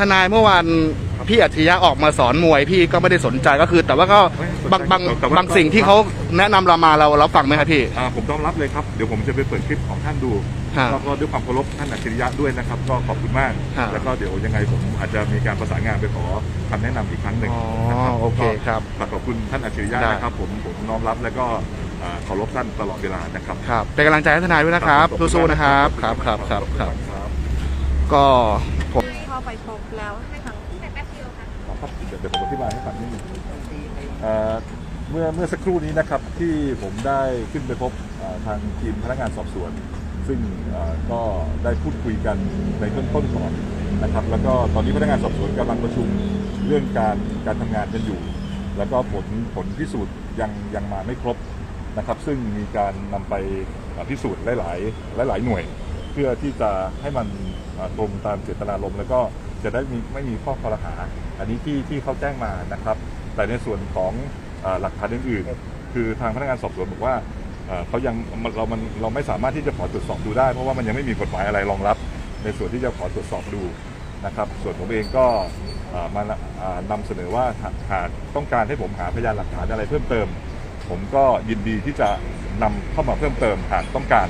ทนายเมื่อวานพี่อัจฉริยะออกมาสอนมวยพี่ก็ไม่ได้สนใจก็คือ แต่ว่าก็บางบางแต่ว่าบางสิ่งที่เขาแนะนำเรามาเราเราฟังไหมครับพี่ อ่าผมต้องรับเลยครับ เดี๋ยวผมจะไปเปิดคลิปของท่านดูฮะแล้วก็ด้วยความเคารพท่านอัจฉริยะด้วยนะครับ ก็ขอบคุณมาก ฮะแล้วก็เดี๋ยวยังไงผมอาจจะมีการประสานงานไปขอคำแนะนำอีกครั้งหนึ่งอ๋อนะครับโอเคครับก็ขอบคุณท่านอัจฉริยะได้ นะครับผมผมน้อมรับแล้วก็อ่าเคารพท่านตลอดเวลานะครับครับเป็นกำลังใจให้ทนายด้วยนะครับขอณสู้ๆนะครับขคอรับณครับครับครับครับ ก็ผมเข้า ไปพบแล้วให้ทางครับเดี๋ยวเดี๋ยวผมอธิบายให้ฟังนิดนึงเอ่อเมื่อเมื่อสักครู่นี้นะครับที่ผมได้ขึ้นไปพบทางทีมพนักงานสอบสวน ซึ่งก็ได้พูดคุยกันในเบื้องต้นก่อนนะครับ แล้วก็ตอนนี้พนักงานสอบสวนกำลังประชุมเรื่องการการทำงานกันอยู่ แล้วก็ผลผลพิสูจน์ยังยังมาไม่ครบนะครับ ซึ่งมีการนำไปพิสูจน์หลาย ๆ หลาย ๆ หน่วย เพื่อที่จะให้มัน ตรงตามเจตนารมณ์แล้วก็จะได้มีไม่มีข้อกล่าวหา อันนี้ที่ที่เขาแจ้งมานะครับ แต่ในส่วนของอหลักฐานอื่นๆ คือทางพนักงานสอบสวนบอกว่าเขายังเรามันเราไม่สามารถที่จะขอตรวจสอบดูได้ เพราะว่ามันยังไม่มีกฎหมายอะไรรองรับ ในส่วนที่จะขอตรวจสอบดูนะครับ ส่วนผมเองก็มาอ่านำเสนอว่าหากต้องการให้ผมหาพยานหลักฐานอะไรเพิ่มเติม ผมก็ยินดีที่จะนำเข้ามาเพิ่มเติมหากต้องการ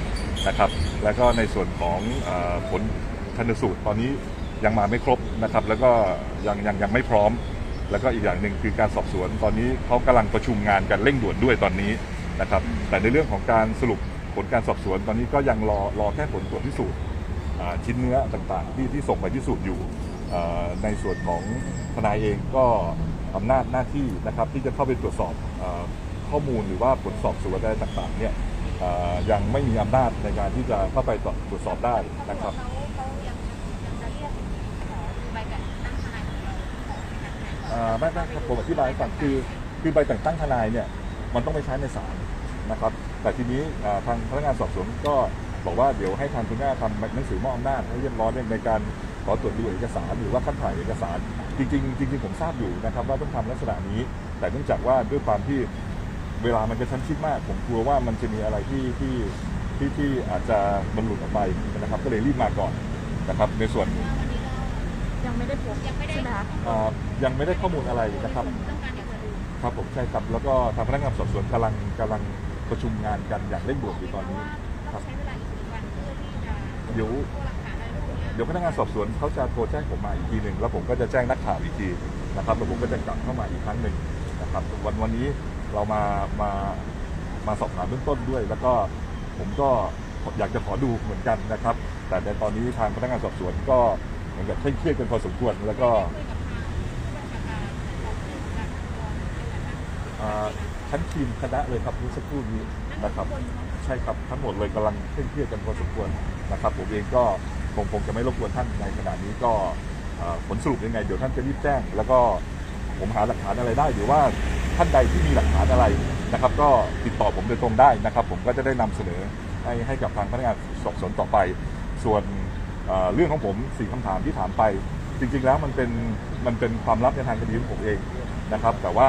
นะครับ แล้วก็ในส่วนของอผล ชันสูตรตอนนี้ยังมาไม่ครบนะครับ แล้วก็ยังยังยังไม่พร้อม แล้วก็อีกอย่างหนึ่งคือการสอบสวน ตอนนี้เขากำลังประชุมงานกันเร่งด่วนด้วยตอนนี้นะครับ แต่ในเรื่องของการสรุปผลการสอบสวน ตอนนี้ก็ยังรอรอแค่ผลตรวจพิสูจน์ชิ้นเนื้อต่างๆ ที่ที่ส่งไปพิสูจน์อยู่ในส่วนของทนายเองก็อำนาจหน้าที่นะครับที่จะเข้าไปตรวจสอบอข้อมูลหรือว่าผลสอบสวนอะไรต่างๆเนี่ยยังไม่มีอำนาจในการที่จะเข้าไปตรวจสอบได้นะครับ อ่าไม่ไม่ครับผมอธิบายให้ฟังคือคือใบแต่งตั้งทนายเนี่ยมันต้องไปใช้ในศาลนะครับ แต่ทีนี้อ่าทางพนักงานสอบสวนก็บอกว่าเดี๋ยวให้ทางคุณแม่ทำหนังสือมอบอำนาจให้เรียบร้อยในการขอตรวจดูเอกสารหรือว่าคัดถ่ายเอกสาร จริงๆจริงๆผมทราบอยู่นะครับว่าต้องทำลักษณะนี้ แต่เนื่องจากว่าด้วยความที่เวลามันกระชั้นชิดมาก ผมกลัวว่ามันจะมีอะไรที่ที่ที่ที่อาจจะมันหลุดออกไปนะครับ ก็เลยรีบมาก่อนนะครับในส่วน ยังไม่ได้พบยังไม่ได้ใช่ไหมคะอ่ายังไม่ได้ข้อมูลอะไรนะครับ ต้องการอยากจะดูครับผมใช่ครับแล้วก็ทางพนักงานสอบสวนกำลังกำลังประชุมงานกันอย่างเร่งด่วนอยู่ตอนนี้ต้องใช้เวลาอีกกี่วันเพื่อที่จะเดี๋ยวตัวหลักฐานอะไรพวกนี้เดี๋ยวพนักงานสอบสวนเขาจะโทรแจ้งผมมาอีกทีหนึ่งแล้วผมก็จะแจ้งนักข่าวอีกทีนะครับแล้วผมก็จะกลับเข้ามาอีกครั้งหนึ่งนะครับวันวันนี้เรามามามาสอบถามเบื้องต้นด้วย แล้วก็ผมก็อยากจะขอดูเหมือนกันนะครับ แต่ในตอนนี้ทางพนักงานสอบสวนก็เห มือนกับเคร่งเครียดกันพอสมควรแล้วก็อ่าทั้งทีมคณะเลยครับเมื่อสักครู่นี้นะครับ ใช่ครับทั้งหมดเลยกำลังเคร่งเครียดกันพอสมควรนะครับ ผมเองก็คงคงจะไม่รบกวนท่านในขณะนี้ก็ผลสรุปยังไงเดี๋ยวท่านจะรีบแจ้ง แล้วก็ผมหาหลักฐานอะไรได้หรือว่าท่านใดที่มีหลักฐานอะไรนะครับ ก็ติดต่อผมโดยตรงได้นะครับ ผมก็จะได้นำเสนอให้ให้กับทางพนักงานสอบสวนต่อไป ส่วน เรื่องของผมสี่คำถามที่ถามไป จริง ๆ แล้วมันเป็นมันเป็นความลับในทางคดีของผมเองนะครับ แต่ว่า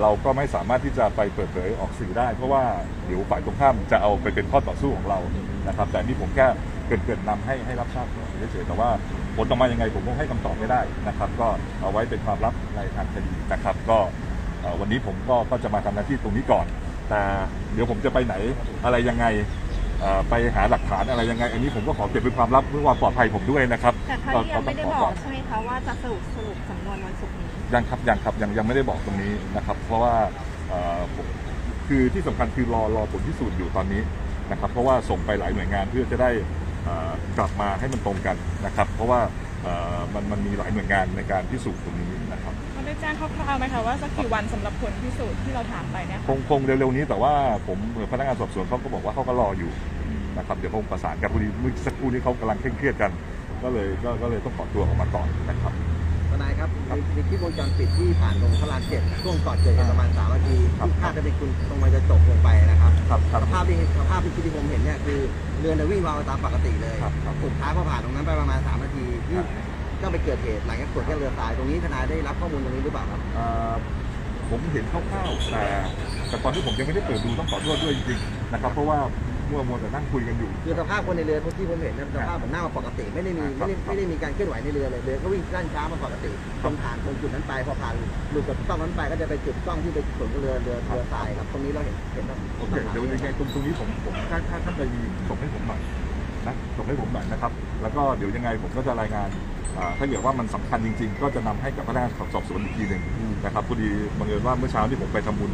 เราก็ไม่สามารถที่จะไปเปิดเผยออกสื่อได้ เพราะว่าเดี๋ยวฝ่ายตรงข้ามจะเอาไปเป็นข้อต่อสู้ของเรานะครับ แต่นี่ผมแค่เกินๆนำให้ให้รับทราบเฉยๆแต่ว่าผลออกมายังไงผมคงให้คำตอบไม่ได้นะครับ ก็เอาไว้เป็นความลับในทางคดีนะครับ ก็วันนี้ผมก็ก็จะมาทำหน้าที่ตรงนี้ก่อน แต่เดี๋ยวผมจะไปไหนอะไรยังไง ไปหาหลักฐานอะไรยังไง อันนี้ผมก็ขอเก็บเป็นความลับเพื่อความปลอดภัยผมด้วยนะครับแต่ท่านยังไม่ได้บอกใช่ไหมคะว่าจะสรุปสรุปสำนวนวันศุกร์นี้ยังครับยังครับยังยังไม่ได้บอกตรงนี้นะครับ เพราะว่าเอ่อผมคือที่สำคัญคือรอรอผลพิสูจน์อยู่ตอนนี้นะครับเพราะว่าส่งไปหลายหน่วยงานเพื่อจะได้เอ่อกลับมาให้มันตรงกันนะครับ เพราะว่าเอ่อมันมันมีหลายหน่วยงานในการพิสูจน์ตรงนี้นะครับเขาได้แจ้งคร่าวๆไหมคะว่าสักกี่วันสำหรับผลพิสูจน์ที่เราถามไปเนี่ยคงคงเร็วๆนี้แต่ว่าผมพนักงานสอบสวนเขาก็บอกว่าเขาก็รออยู่นะครับเดี๋ยวคงประสานกันพอดีเมื่อสักครู่นี้เขากำลังเคร่งเครียดกัน ก็เลยก็ก็เลยต้องขอตัวออกมาก่อนนะครับทนายครับในในคลิปวงจรปิดที่ผ่านตรงพระรามเจ็ดช่วงก่อนเกิดเหตุประมาณสามนาทีครับที่คาดจะเป็นคุณตรงมันจะตกลงไปนะครับครับครับสภาพที่สภาพที่ที่ผมเห็นเนี่ยคือเรือเนี่ยวิ่งวาวไปตามปกติเลยครับครับสุดท้ายพอผ่านตรงนั้นไปประมาณสามนาทีที่ ก็ไปเกิดเหตุหลังจากตรวจแค่เรือทรายตรงนี้ทนายได้รับข้อมูลตรงนี้หรือเปล่าครับ เอ่อผมเห็นคร่าวๆแต่แต่ตอนที่ผมยังไม่ได้เปิดดูต้องขอโทษด้วยจริงๆนะครับเพราะว่ามัวมัวแต่นั่งคุยกันอยู่ คือสภาพคนในเรือที่ผมเห็นเนยสภาพเหมือนหน้ามาปกติไม่ได้มีไม่ได้ไม่ได้มีการเคลื่อนไหวในเรือเลยเรือก็วิ่งด้านช้ามาปกติตรงผ่านตรงจุดนั้นไปพอผ่านหลุดจากกล้องนั้นไปก็จะไปจุดกล้องที่ไปสวนกับเรือเรือเรือทรายครับตรงนี้เราเห็นเห็นว่าโอเคเดี๋ยวยังไงตรงตรงนี้ผมผมถ้าถ้าท่านใดมีส่งให้ผมหน่อย นะส่งให้ผมหน่อยนะครับ แล้วก็เดี๋ยวยังไงผมก็จะรายงานถ้าเกิดว่ามันสำคัญจริง ๆ ก็จะนำให้กับพนักงานสอบสวนอีกทีหนึ่งนะครับพอดีบังเอิญว่าเมื่อเช้าที่ผมไปทำบุญ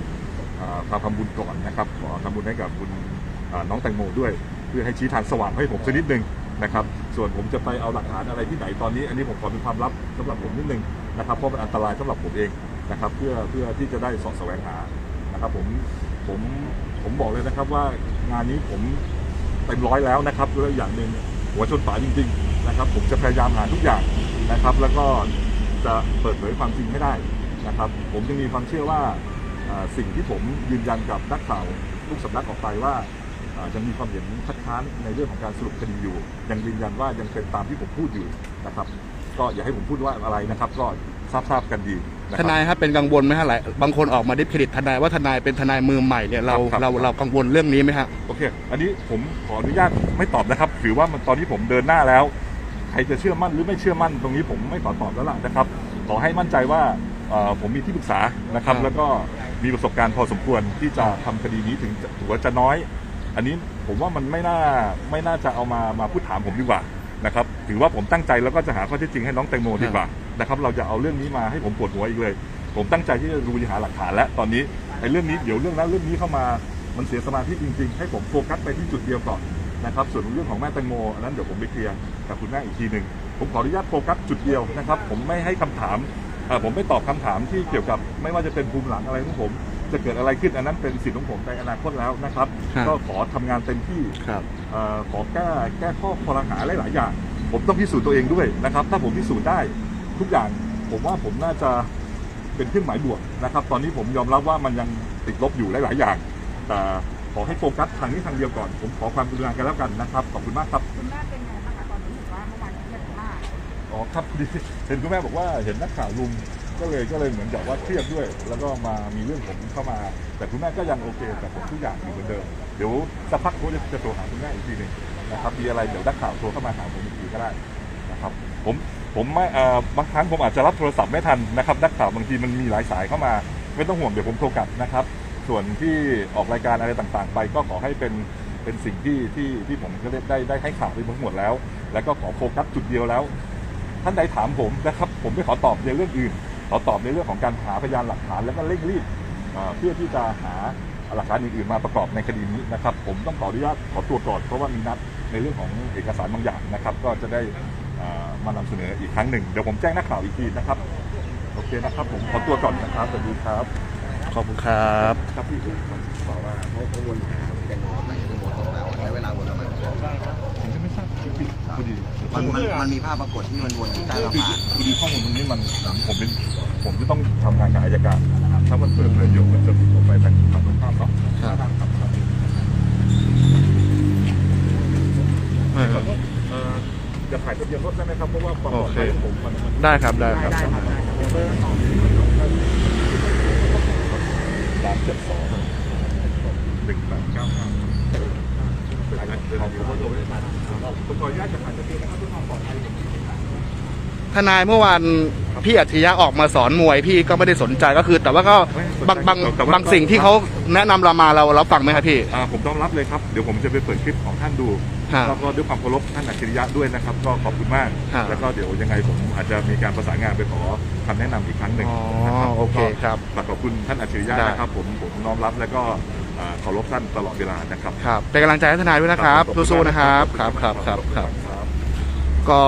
พาทำบุญก่อนนะครับขอทำบุญให้กับคุณน้องแตงโมด้วย เพื่อให้ชี้ทางสว่างให้ผมสักนิดหนึ่งนะครับ ส่วนผมจะไปเอาหลักฐานอะไรที่ไหนตอนนี้ อันนี้ผมขอเป็นความลับสำหรับผมนิดนึงนะครับเพราะมันอันตรายสำหรับผมเองนะครับ เพื่อเพื่อที่จะได้สอบแสวงหานะครับผมผมผมบอกเลยนะครับว่างานนี้ผม เต็มร้อยแล้วนะครับแล้วอย่างหนึ่งหัวชนฝาจริง ๆ นะครับ ผมจะพยายามหาทุกอย่างนะครับ แล้วก็จะเปิดเผยความจริงให้ได้นะครับ ผมยังมีความเชื่อว่าสิ่งที่ผมยืนยันกับนักข่าวทุกสำนักออกไปว่าอ่ายังมีความเห็นคัดค้านในเรื่องของการสรุปคดีอยู่ ยังยืนยันว่ายังเป็นตามที่ผมพูดอยู่นะครับ ก็อย่าให้ผมพูดว่าอะไรนะครับ ก็ ทราบทราบกันดีะคทรับ นายครับเป็นกังวลไหมฮะหลายบางคนออกมาดิสเครดิตทนายว่าทนายเป็นทนายมือใหม่เนี่ยเราครับเราครับเรากังวลเรื่องนี้ไหมฮะ โอเค อันนี้ผมขออนุญาตไม่ตอบนะครับ ถือว่ามันตอนนี้ผมเดินหน้าแล้ว ใครจะเชื่อมั่นหรือไม่เชื่อมั่น ตรงนี้ผมไม่ขอตอบแล้วล่ะนะครับ ขอให้มั่นใจว่าเอ่อผมมีที่ปรึกษานะครับ ครับ แล้วก็มีประสบการณ์พอสมควรที่จะทำคดีนี้ถึงจะถือว่าจะน้อย อันนี้ผมว่ามันไม่น่าไม่น่าจะเอามามาพูดถามผมดีกว่านะครับ ถือว่าผมตั้งใจแล้วก็จะหาข้อเท็จจริงให้น้องแตงโมดีกว่า นะครับเราจะเอาเรื่องนี้มาให้ผมปวดหัวอีกเลย ผมตั้งใจที่จะดูหาหลักฐานและตอนนี้ไอ้เรื่องนี้เดี๋ยวเรื่องนั้นเรื่องนี้เข้ามามันเสียสมาธิจริง ๆ ให้ผมโฟกัสไปที่จุดเดียวก่อนนะครับส่วนเรื่องของแม่แตงโมอันนั้นเดี๋ยวผมไปเคลียร์กับคุณแม่อีกทีหนึ่งผมขออนุญาตโฟกัสจุดเดียวนะครับ ผมไม่ให้คำถามเอ่อผมไม่ตอบคำถามที่เกี่ยวกับไม่ว่าจะเป็นภูมิหลังอะไรของผม จะเกิดอะไรขึ้นอันนั้นเป็นสิทธิ์ของผมในอนาคตแล้วนะครับครับก็ขอทำงานเต็มที่ครับเอ่อขอแก้แก้ข้อคอรหาหลายๆอย่าง ผมต้องพิสูจน์ตัวเองด้วยนะครับ ถ้าผมพิสูจน์ได้ ทุกอย่างผมว่าผมน่าจะเป็นเครื่องหมายบวกนะครับ ตอนนี้ผมยอมรับว่ามันยังติดลบอยู่หลาย ๆ อย่าง แต่ขอให้โฟกัสทางนี้ทางเดียวก่อน ผมขอความกรุณากันแล้วกันนะครับ ขอบคุณมากครับคุณแม่เป็นไงบ้างคะตอนนี้เห็นว่าเมื่อวานเครียดมากอ๋อครับพอดีเห็นคุณแม่บอกว่าเห็นนักข่าวลุมก็เลยก็เลยเหมือนกับว่าเครียดด้วย แล้วก็มามีเรื่องผมเข้ามา แต่คุณแม่ก็ยังโอเคกับผมทุกอย่างอยู่เหมือนเดิมเดี๋ยวสักพักผมจะจะโทรหาคุณแม่อีกทีหนึ่งนะครับมีอะไรเดี๋ยวนักข่าวโทรเข้ามาหาผมอีกทีก็ได้นะครับ ผม ผมไม่เอ่อบางครั้งผมอาจจะรับโทรศัพท์ไม่ทันนะครับนักข่าวบางทีมันมีหลายสายเข้ามา ไม่ต้องห่วงเดี๋ยวผมโทรกลับนะครับ ส่วนที่ออกรายการอะไรต่างๆ ไปก็ขอให้เป็นเป็นสิ่งที่ที่ที่ผมก็ได้ได้ได้ให้ข่าวไปทั้งหมดแล้ว แล้วก็ขอโฟกัสจุดเดียวแล้ว ท่านใดถามผมนะครับ ผมไม่ขอตอบในเรื่องอื่น ขอตอบในเรื่องของการหาพยานหลักฐานแล้วก็เร่งรีบเพื่อที่จะหาหลักฐานอื่นๆมาประกอบในคดีนี้นะครับ ผมต้องขออนุญาตขอตัวก่อนเพราะว่ามีนัดในเรื่องของเอกสารบางอย่างนะครับ ก็จะได้ มานำเสนออีกครั้งหนึ่ง เดี๋ยวผมแจ้งนักข่าวอีกทีนะครับ โอเคนะครับ ผมขอตัวก่อนนะครับสวัสดีครับ ขอบคุณครับ ครับพี่บอกว่าเขาเขาวนหาแตงโมไหนแตงโมตกแล้วใช้เวลาวนประมาณชั่วโมงผมก็ไม่ทราบพี่พอดีมันมันมันมีภาพปรากฏที่มันวนอยู่ใต้สะคือพานพอดีข้อมูลตรงนี้มันผมเป็นผมจะต้องทำงานกับอายการนะครับถ้ามันเปิดเผยเดี๋ยวมันจะมีออกไปทางฝั่งตรงข้ามเนาะ ครับเพราะว่าความปลอดภัยของผมมันมันได้ครับได้ครับ ได้ครับได้ครับเบอร์สองสามเจ็ดสองหนึ่งแปดเก้าห้าผมขออนุญาตจะถ่ายทะเบียนนะครับเพื่อความปลอดภัยทนายเมื่อวานพี่อัจฉริยะออกมาสอนมวยพี่ก็ไม่ได้สนใจก็คือ แต่ว่าก็บางบางบางสิ่งที่เขาแนะนำเรามาเราเราฟังไหมครับพี่ อ่าผมต้องรับเลยครับ เดี๋ยวผมจะไปเปิดคลิปของท่านดูครับ แล้วก็ด้วยความเคารพท่านอัจฉริยะด้วยนะครับ ก็ขอบคุณมากครับแล้วก็เดี๋ยวยังไงผมอาจจะมีการประสานงานไปขอคำแนะนำอีกครั้งหนึ่งอ๋อนะครับโอเคครับฝากขอบคุณท่านอัจฉริยะได้นะครับ ผมผมน้อมรับแล้วก็อ่าเคารพท่านตลอดเวลานะครับครับเป็นกำลังใจให้ทนายด้วยนะครับขอณสู้ๆนะครับขอครับณครับครับขคอรับณครับก็